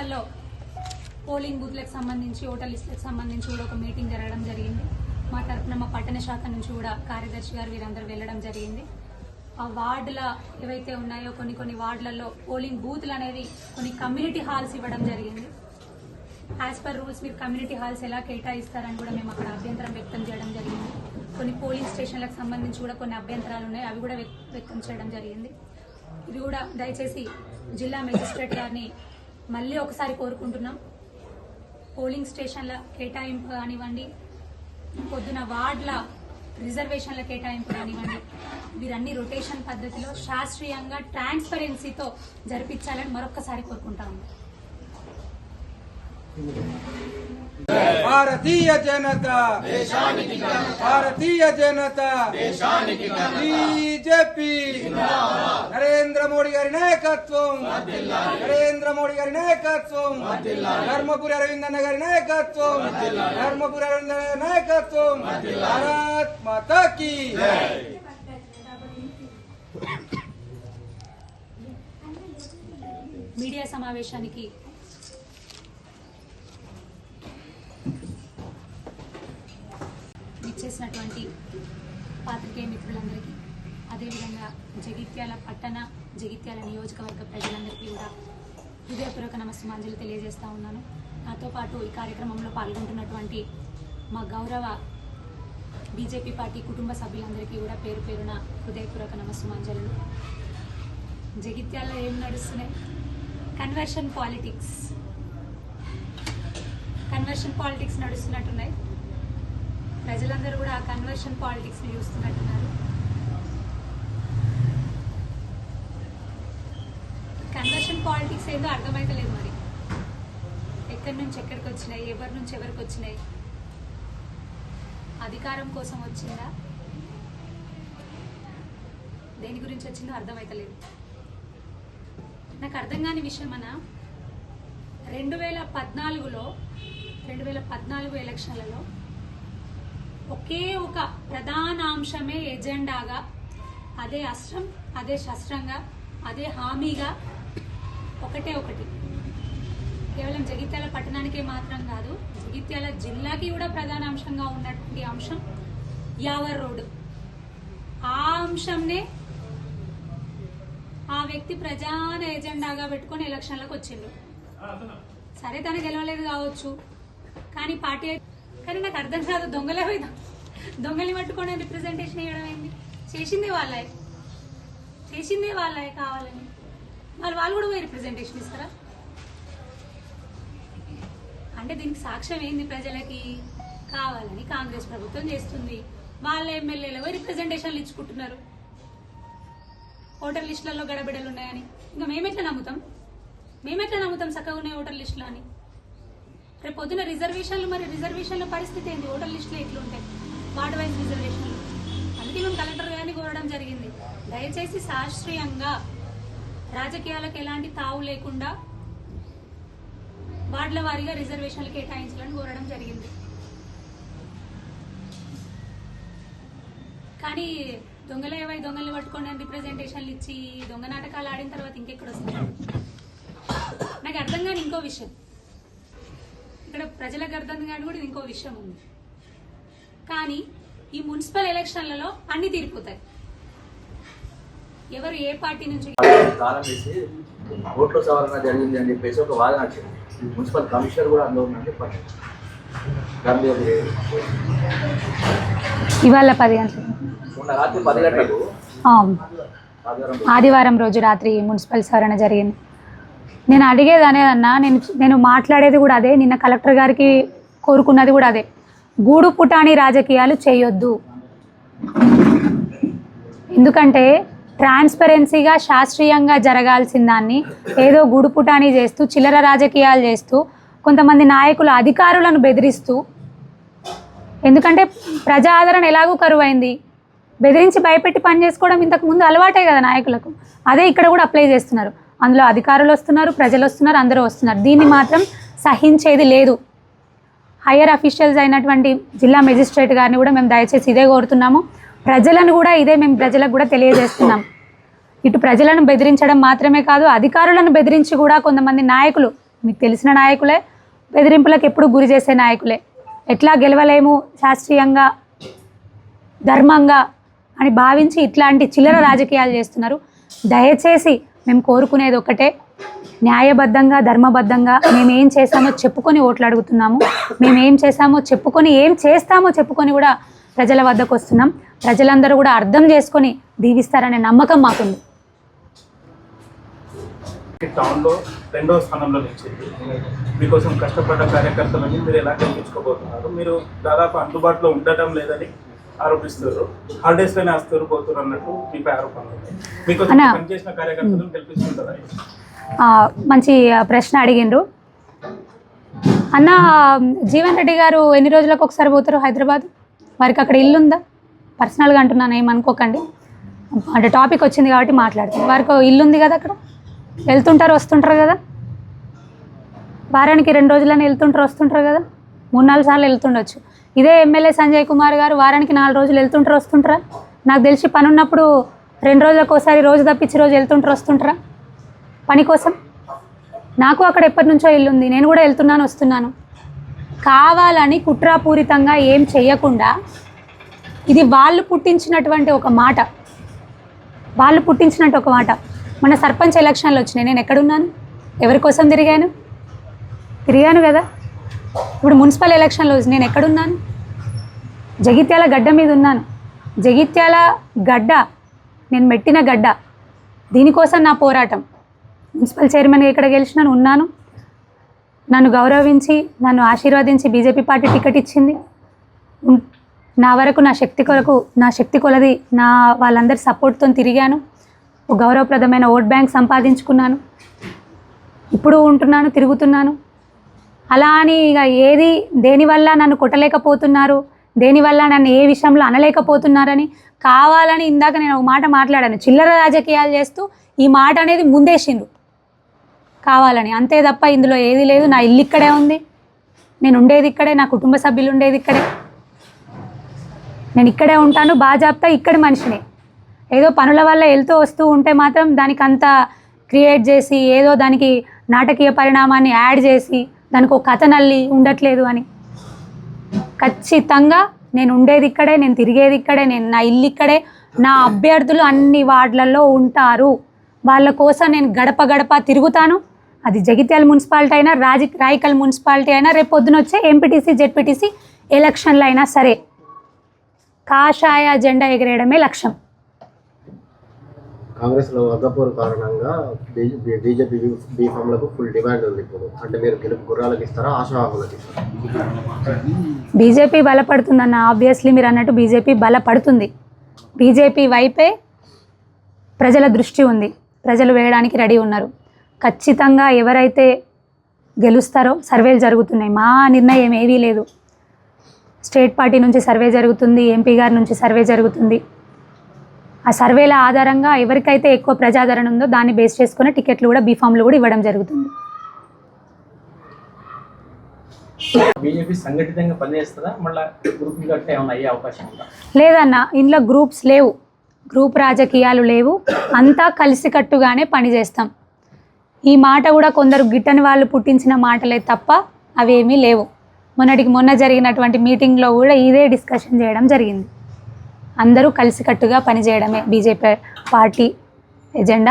మున్సిపల్లో polling బూత్లకు సంబంధించి voter లిస్టులకు సంబంధించి కూడా ఒక మీటింగ్ జరగడం జరిగింది. మా తరఫున మా పట్టణ శాఖ నుంచి కూడా కార్యదర్శి గారు వీరందరూ వెళ్ళడం జరిగింది. ఆ వార్డుల ఏవైతే ఉన్నాయో కొన్ని కొన్ని వార్డులలో పోలింగ్ బూత్లు అనేది కొన్ని కమ్యూనిటీ హాల్స్ ఇవ్వడం జరిగింది. యాజ్ పర్ రూల్స్ మీరు కమ్యూనిటీ హాల్స్ ఎలా కేటాయిస్తారని కూడా మేము అక్కడ అభ్యంతరం వ్యక్తం చేయడం జరిగింది. కొన్ని పోలింగ్ స్టేషన్లకు సంబంధించి కూడా కొన్ని అభ్యంతరాలు ఉన్నాయి. అవి కూడా వ్యక్తం చేయడం జరిగింది. ఇది కూడా దయచేసి జిల్లా మెజిస్ట్రేట్ గారిని మళ్ళీ ఒకసారి కోరుకుంటున్నాం. పోలింగ్ స్టేషన్ల కేటాయింపు కానివ్వండి పొద్దున వార్డుల రిజర్వేషన్ల కేటాయింపు కానివ్వండి వీరన్ని రొటేషన్ పద్ధతిలో శాస్త్రీయంగా ట్రాన్స్పరెన్సీతో జరిపించాలని మరొక్కసారి కోరుకుంటాము. భారతీయ జనత. భారతీయ జనత. బీజేపీ. నరేంద్ర మోడీ గారి నాయకత్వం. నరేంద్ర మోడీ గారి నాయకత్వం. ధర్మపురి అరవిందన్న గారి నాయకత్వం. ధర్మపురి అరవిందన్న గారి నాయకత్వం. భారత్ మాతాకి మీడియా సమావేశానికి ఇచ్చేసినటువంటి పాత్రికేయ మిత్రులందరికీ అదేవిధంగా జగిత్యాల పట్టణ జగిత్యాల నియోజకవర్గ ప్రజలందరికీ కూడా హృదయపూర్వక నమస్సుమాంజలి తెలియజేస్తా ఉన్నాను. నాతో పాటు ఈ కార్యక్రమంలో పాల్గొంటున్నటువంటి మా గౌరవ బీజేపీ పార్టీ కుటుంబ సభ్యులందరికీ కూడా పేరు పేరున హృదయపూర్వక నమస్సుమాంజలు జగిత్యాల ఏం నడుస్తున్నాయి? కన్వర్షన్ పాలిటిక్స్ కన్వర్షన్ పాలిటిక్స్ నడుస్తున్నట్టున్నాయి. ప్రజలందరూ కూడా ఆ కన్వర్షన్ పాలిటిక్స్ చూస్తున్నట్టున్నారు. కన్వర్షన్ పాలిటిక్స్ ఏందో అర్థమైతలేదు మరి. ఎక్కడి నుంచి ఎక్కడికి వచ్చినాయి ఎవరి నుంచి ఎవరికి వచ్చినాయి? అధికారం కోసం వచ్చిందా? దేని గురించి వచ్చిందో అర్థమైతలేదు. నాకు అర్థం కాని విషయం అన్న రెండు వేల పద్నాలుగులో రెండు వేల పద్నాలుగు ఎలక్షన్లలో ఒకే ఒక ప్రధాన అంశమే ఎజెండాగా అదే అస్త్రం అదే శస్త్రంగా అదే హామీగా ఒకటే ఒకటి. కేవలం జగిత్యాల పట్టణానికే మాత్రం కాదు జగిత్యాల జిల్లాకి కూడా ప్రధాన అంశంగా ఉన్నటువంటి అంశం యావర్ రోడ్డు. ఆ అంశంనే ఆ వ్యక్తి ప్రధాన ఎజెండాగా పెట్టుకొని ఎలక్షన్లకు వచ్చిండు. సరే తను గెలవలేదు కావచ్చు. కానీ పార్టీ కానీ నాకు అర్థం కాదు దొంగలే పోయి దొంగల్ని పట్టుకొని రిప్రజెంటేషన్ చేయడం ఏంది? చేసిందే వాళ్ళే. చేసిందే వాళ్ళే కావాలని. వాళ్ళు వాళ్ళు కూడా పోయి రిప్రజెంటేషన్ ఇస్తారా? అంటే దీనికి సాక్ష్యం ఏంది ప్రజలకి? కావాలని కాంగ్రెస్ ప్రభుత్వం చేస్తుంది. వాళ్ళ ఎమ్మెల్యేలు పోయి రిప్రజెంటేషన్లు ఇచ్చుకుంటున్నారు. ఓటర్ లిస్టులలో గడబిడలు ఉన్నాయని. ఇంకా మేమెట్లా నమ్ముతాం? మేమెట్లా నమ్ముతాం చక్కగా ఉన్నాయి ఓటర్ లిస్టులు అని? రేపు పొద్దున రిజర్వేషన్లు మరి రిజర్వేషన్ల పరిస్థితి ఏంది? ఓటర్ లిస్టులు ఎట్లుంటాయి? వార్డ్ వైజ్ రిజర్వేషన్లు. అందుకే మేము కలెక్టర్ గారిని కోరడం జరిగింది. దయచేసి శాస్త్రీయంగా రాజకీయాలకు ఎలాంటి తావు లేకుండా వార్డుల వారీగా రిజర్వేషన్లు కేటాయించాలని కోరడం జరిగింది. కానీ దొంగలు ఏవై దొంగలు పట్టుకోండి అని రిప్రజెంటేషన్లు ఇచ్చి దొంగ నాటకాలు ఆడిన తర్వాత ఇంకెక్కడ వస్తుంది? నాకు అర్థం కాని ఇంకో విషయం. ఇక్కడ ప్రజలకు అర్థం కాని కూడా ఇంకో విషయం ఉంది. కానీ ఈ మున్సిపల్ ఎలక్షన్లలో అన్ని తీరిపోతాయి. ఎవరు ఏ పార్టీ నుంచి కాలం వేసి ఓట్ల సవరణ జరిగింది అని చెప్పేసి ఒక వాదన వచ్చింది. మున్సిపల్ కమిషనర్ కూడా అందులో ఉందని గంభీర్ ఇవాళ పది గంటలు. మొన్న రాత్రి పది గంటలకు ఆదివారం రోజు రాత్రి మున్సిపల్ సవరణ జరిగింది. నేను అడిగేది అనేదన్నా నేను నేను మాట్లాడేది కూడా అదే నిన్న కలెక్టర్ గారికి కోరుకున్నది కూడా అదే. గూడు పుటాని రాజకీయాలు చేయొద్దు. ఎందుకంటే ట్రాన్స్పరెన్సీగా శాస్త్రీయంగా జరగాల్సిన దాన్ని ఏదో గూడు పుటాని చేస్తూ చిల్లర రాజకీయాలు చేస్తూ కొంతమంది నాయకులు అధికారులను బెదిరిస్తూ ఎందుకంటే ప్రజా ఆదరణ ఎలాగూ కరువైంది. బెదిరించి భయపెట్టి పని చేసుకోవడం ఇంతకు ముందు అలవాటే కదా నాయకులకు. అదే ఇక్కడ కూడా అప్లై చేస్తున్నారు. అందులో అధికారులు వస్తున్నారు ప్రజలు వస్తున్నారు అందరూ వస్తున్నారు. దీన్ని మాత్రం సహించేది లేదు. హయ్యర్ అఫీషియల్స్ అయినటువంటి జిల్లా మెజిస్ట్రేట్ గారిని కూడా మేము దయచేసి ఇదే కోరుతున్నాము. ప్రజలను కూడా ఇదే మేము ప్రజలకు కూడా తెలియజేస్తున్నాం. ఇటు ప్రజలను బెదిరించడం మాత్రమే కాదు అధికారులను బెదిరించి కూడా కొంతమంది నాయకులు మీకు తెలిసిన నాయకులే బెదిరింపులకు ఎప్పుడు గురి చేసే నాయకులే. ఎట్లా గెలవలేము శాస్త్రీయంగా ధర్మంగా అని భావించి ఇట్లాంటి చిల్లర రాజకీయాలు చేస్తున్నారు. దయచేసి మేము కోరుకునేది ఒకటే. న్యాయబద్ధంగా ధర్మబద్ధంగా మేము ఏం చేశామో చెప్పుకొని ఓట్లు అడుగుతున్నాము. మేము ఏం చేశామో చెప్పుకొని ఏం చేస్తామో చెప్పుకొని కూడా ప్రజల వద్దకు వస్తున్నాం. ప్రజలందరూ కూడా అర్థం చేసుకొని దీవిస్తారనే నమ్మకం మాకుంది. టౌన్లో రెండవ స్థానంలో నిలిచింది. మీకోసం కష్టపడ్డ కార్యకర్తలని మీరు ఎలా కల్పించుకోబోతున్నారు మీరు దాదాపు అందుబాటులో ఉండటం లేదని ఆరోపిస్తారు. హాలిడేస్లోనే వస్తారు పోతున్నారు అన్నట్టు మీపై మీకోసం అన్నా. పనిచేసిన కార్యకర్తలను గెలిపించుకుంటారా? ఆ, మంచి ప్రశ్న అడిగిండ్రు. అన్న జీవన్ రెడ్డి గారు ఎన్ని రోజులకు ఒకసారి పోతారు హైదరాబాద్? వారికి అక్కడ ఇల్లు ఉందా? పర్సనల్గా అంటున్నాను ఏమనుకోకండి అంటే టాపిక్ వచ్చింది కాబట్టి మాట్లాడుతాను వారికి ఇల్లు ఉంది కదా అక్కడ? వెళ్తుంటారు వస్తుంటారు కదా? వారానికి రెండు రోజులని వెళ్తుంటారు వస్తుంటారు కదా? మూడు నాలుగు సార్లు వెళ్తుండొచ్చు. ఇదే ఎమ్మెల్యే సంజయ్ కుమార్ గారు వారానికి నాలుగు రోజులు వెళ్తుంటారు వస్తుంటారా? నాకు తెలిసి పని ఉన్నప్పుడు రెండు రోజులకు ఒకసారి రోజు తప్పించి రోజు వెళ్తుంటారు వస్తుంటారా? పని కోసం? నాకు అక్కడ ఎప్పటి నుంచో ఇల్లు ఉంది. నేను కూడా వెళ్తున్నాను వస్తున్నాను. కావాలని కుట్రాపూరితంగా ఏం చేయకుండా ఇది వాళ్ళు పుట్టించినటువంటి ఒక మాట. వాళ్ళు పుట్టించినట్టు ఒక మాట. మన సర్పంచ్ ఎలక్షన్లు వచ్చినాయి. నేను ఎక్కడున్నాను? ఎవరి కోసం తిరిగాను? తిరిగాను కదా? ఇప్పుడు మున్సిపల్ ఎలక్షన్లో నేను ఎక్కడున్నాను? జగిత్యాల గడ్డ మీద ఉన్నాను. జగిత్యాల గడ్డ నేను మెట్టిన గడ్డ దీనికోసం నా పోరాటం. మున్సిపల్ చైర్మన్గా ఇక్కడ గెలిచినాను ఉన్నాను. నన్ను గౌరవించి నన్ను ఆశీర్వదించి బీజేపీ పార్టీ టికెట్ ఇచ్చింది. నా వరకు నా శక్తి కొరకు నా శక్తి కొలది నా వాళ్ళందరి సపోర్ట్తో తిరిగాను. ఒక గౌరవప్రదమైన ఓట్ బ్యాంక్ సంపాదించుకున్నాను. ఇప్పుడు ఉంటున్నాను తిరుగుతున్నాను. అలా అని ఇక ఏది దేనివల్ల నన్ను కొట్టలేకపోతున్నారు? దేనివల్ల నన్ను ఏ విషయంలో అనలేకపోతున్నారని కావాలని ఇందాక నేను ఒక మాట మాట్లాడాను. చిల్లర రాజకీయాలు చేస్తూ ఈ మాట అనేది ముందేసిండ్రు. కావాలని. అంతే తప్ప ఇందులో ఏది లేదు. నా ఇల్లు ఇక్కడే ఉంది. నేను ఉండేది ఇక్కడే. నా కుటుంబ సభ్యులు ఉండేది ఇక్కడే. నేను ఇక్కడే ఉంటాను. బాజాబ్తా ఇక్కడి మనిషిని. ఏదో పనుల వల్ల వెళ్తూ వస్తూ ఉంటే మాత్రం దానికి అంత క్రియేట్ చేసి ఏదో దానికి నాటకీయ పరిణామాన్ని యాడ్ చేసి దానికి ఒక కథ నల్లి ఉండట్లేదు అని. ఖచ్చితంగా నేను ఉండేది ఇక్కడే నేను తిరిగేది ఇక్కడే నేను నా ఇల్లు ఇక్కడే నా అభ్యర్థులు అన్ని వార్డులలో ఉంటారు. వాళ్ళ కోసం నేను గడప గడప తిరుగుతాను. అది జగిత్యాల మున్సిపాలిటీ అయినా రాజ రాయికల్ మున్సిపాలిటీ అయినా రేపు పొద్దున వచ్చే ఎంపీటీసీ జెడ్పీటీసీ ఎలక్షన్లు అయినా సరే. కాషాయ జెండా ఎగరేయడమే లక్ష్యం. కాంగ్రెస్లో వర్గపోరు కారణంగా బీజేపీ బీఫామ్లకు ఫుల్ డిమాండ్ ఉంది ఇప్పుడు. అంటే మీరు గెలుపు గుర్రాలకు ఇస్తారా ఆశావాహులకు ఇస్తారా? బీజేపీ బలపడుతుందన్న ఆబ్వియస్లీ మీరు అన్నట్టు బీజేపీ బలపడుతుంది. బీజేపీ వైపే ప్రజల దృష్టి ఉంది. ప్రజలు వేయడానికి రెడీ ఉన్నారు. ఖచ్చితంగా ఎవరైతే గెలుస్తారో సర్వేలు జరుగుతున్నాయి. మా నిర్ణయం ఏవీ లేదు. స్టేట్ పార్టీ నుంచి సర్వే జరుగుతుంది ఎంపీ గారి నుంచి సర్వే జరుగుతుంది. ఆ సర్వేల ఆధారంగా ఎవరికైతే ఎక్కువ ప్రజాదరణ ఉందో దాన్ని బేస్ చేసుకుని టికెట్లు కూడా బీఫామ్లు కూడా ఇవ్వడం జరుగుతుంది. బీజేపీ సంఘటితంగా పనిచేస్తుందా? మళ్ళీ గ్రూప్ గట్టే ఏమైనా అయ్యే అవకాశం ఉందా? లేదన్న ఇందులో గ్రూప్స్ లేవు. గ్రూప్ రాజకీయాలు లేవు. అంతా కలిసికట్టుగానే పనిచేస్తాం. ఈ మాట కూడా కొందరు గిట్టని వాళ్ళు పుట్టించిన మాటలే తప్ప అవేమీ లేవు. మొన్నటికి మొన్న జరిగినటువంటి మీటింగ్లో కూడా ఇదే డిస్కషన్ చేయడం జరిగింది. అందరూ కలిసికట్టుగా పనిచేయడమే బీజేపీ పార్టీ ఎజెండా.